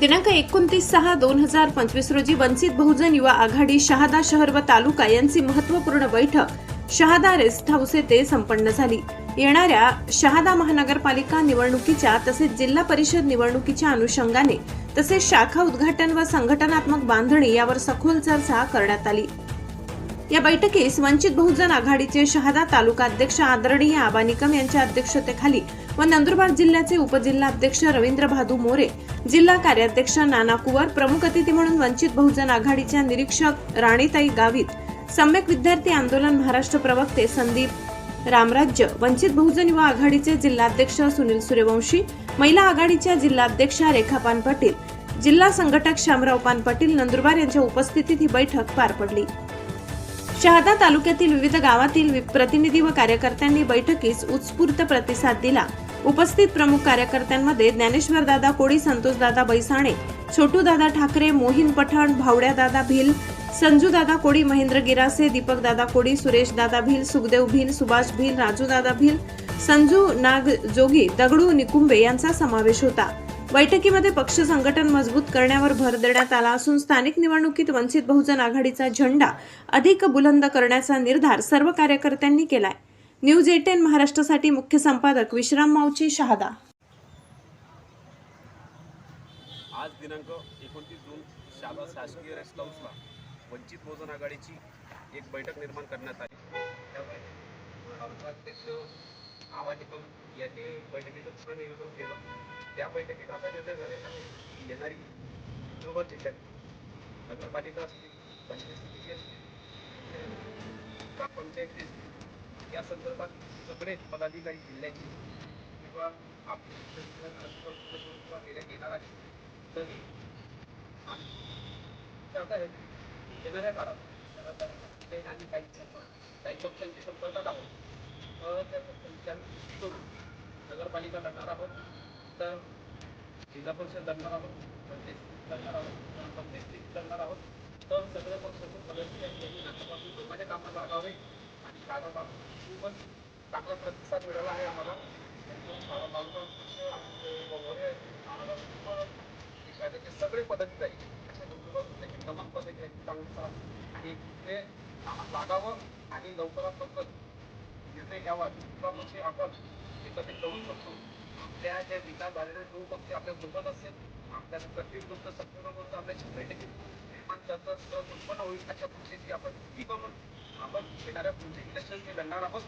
दिनांक एकोणतीस सहा दोन हजार पंचवीस रोजी वंचित बहुजन युवा आघाडी शहादा शहर व तालुका यांची महत्त्वपूर्ण बैठक. शहादा रेस्ट हाऊस येथे संपन्न झाली. येणाऱ्या शहादा महानगरपालिका निवडणुकीच्या तसेच जिल्हा परिषद निवडणुकीच्या अनुषंगाने तसेच शाखा उद्घाटन व संघटनात्मक बांधणी यावर सखोल चर्चा करण्यात आली. या बैठकीस वंचित बहुजन आघाडीचे शहादा तालुका अध्यक्ष आदरणीय आबा निकम यांच्या अध्यक्षतेखाली व नंदुरबार जिल्ह्याचे उपजिल्हाध्यक्ष रवींद्र भादू मोरे जिल्हा कार्याध्यक्ष नाना कुवर प्रमुख अतिथी म्हणून वंचित बहुजन आघाडीच्या निरीक्षक राणीताई गावित सम्यक विद्यार्थी आंदोलन महाराष्ट्र प्रवक्ते संदीप रामराज्य वंचित बहुजन युवा आघाडीचे जिल्हाध्यक्ष सुनील सूर्यवंशी महिला आघाडीच्या जिल्हाध्यक्षा रेखापान पाटील जिल्हा संघटक श्यामराव पान पाटील नंदुरबार यांच्या उपस्थितीत ही बैठक पार पडली. शहादा तालुक्यातील विविध गावातील वि- प्रतिनिधी व कार्यकर्त्यांनी बैठकीस उत्स्फूर्त प्रतिसाद दिला. उपस्थित प्रमुख कार्यकर्त्यांमध्ये ज्ञानेश्वर दादा कोळी संतोष दादा बैसाणे छोटू दादा ठाकरे मोहिन पठाण भावड्या दादा भिल संजू दादा कोळी महेंद्र गिरासे दीपक दादा कोळी सुरेश दादा भिल सुखदेव भिल सुभाष भिल राजू दादा भिल संजू नाग जोगी दगडू निकुंबे यांचा समावेश होता. बैठकीमध्ये पक्ष संघटन मजबूत करण्यावर भर देण्यात आला असून स्थानिक निवडणुकीत वंचित बहुजन आघाडीचा झेंडा अधिक बुलंद करण्याचा निर्धार सर्व कार्यकर्त्यांनी केलाय. न्यूज एटेन महाराष्ट्रासाठी मुख्य संपादक विश्राम माऊची शहादा. आज दिनांक एकोणतीस जून शाला शासकीय रेस्ट हाऊसला वंचित बहुजन आघाडीची एक बैठक निर्माण करण्यात आली. आवाज अध्यक्ष आवाज यांनी बैठकीचं पूर्ण नियोजन केलं. त्या बैठकीत आता निर्णय झालेला येणारी नोव्हेंबर जिल्ह्यात नगरपालिका असतील पंचायत असतील ग्रामपंचायत असतील या संदर्भात सगळे पदाधिकारी जिल्ह्याचे किंवा आपले येणार आहे तरी येणाऱ्या काळात आणि काही काही संपर्कात आहोत. त्या पक्षांच्या नगरपालिका लढणार आहोत. तर जिल्हा परिषद लढणार आहोत. पंचायत लढणार आहोत. पंचायत लढणार आहोत. तर सगळे सगळ्या पक्षाचे सदस्य यांनी नाट्यपासून लोकांच्या कामात लागावे आणि शाळा पण चांगला प्रतिसाद मिळाला आहे आम्हाला. शाळा बांधकाम वगैरे आम्हाला पद्धती शाळेचे सगळे पदाधिकारी त्याची तमाम पदाधिकारी आणि ते कामात लागावं आणि लवकरात लवकर निर्णय घ्यावा किंवा मग आपण एकत्रित करू शकतो? त्या ज्या विकास झालेले जो पक्ष आपल्यासोबत असेल. आपल्याला प्रत्येक गोष्ट संपूर्ण गोष्ट आपल्याशी बैठकीत निर्माण करता सहज उत्पन्न होईल अशा पक्षाची आपण किती करून आपण येणाऱ्या पुढच्या इलेक्शन लढणार आहोत.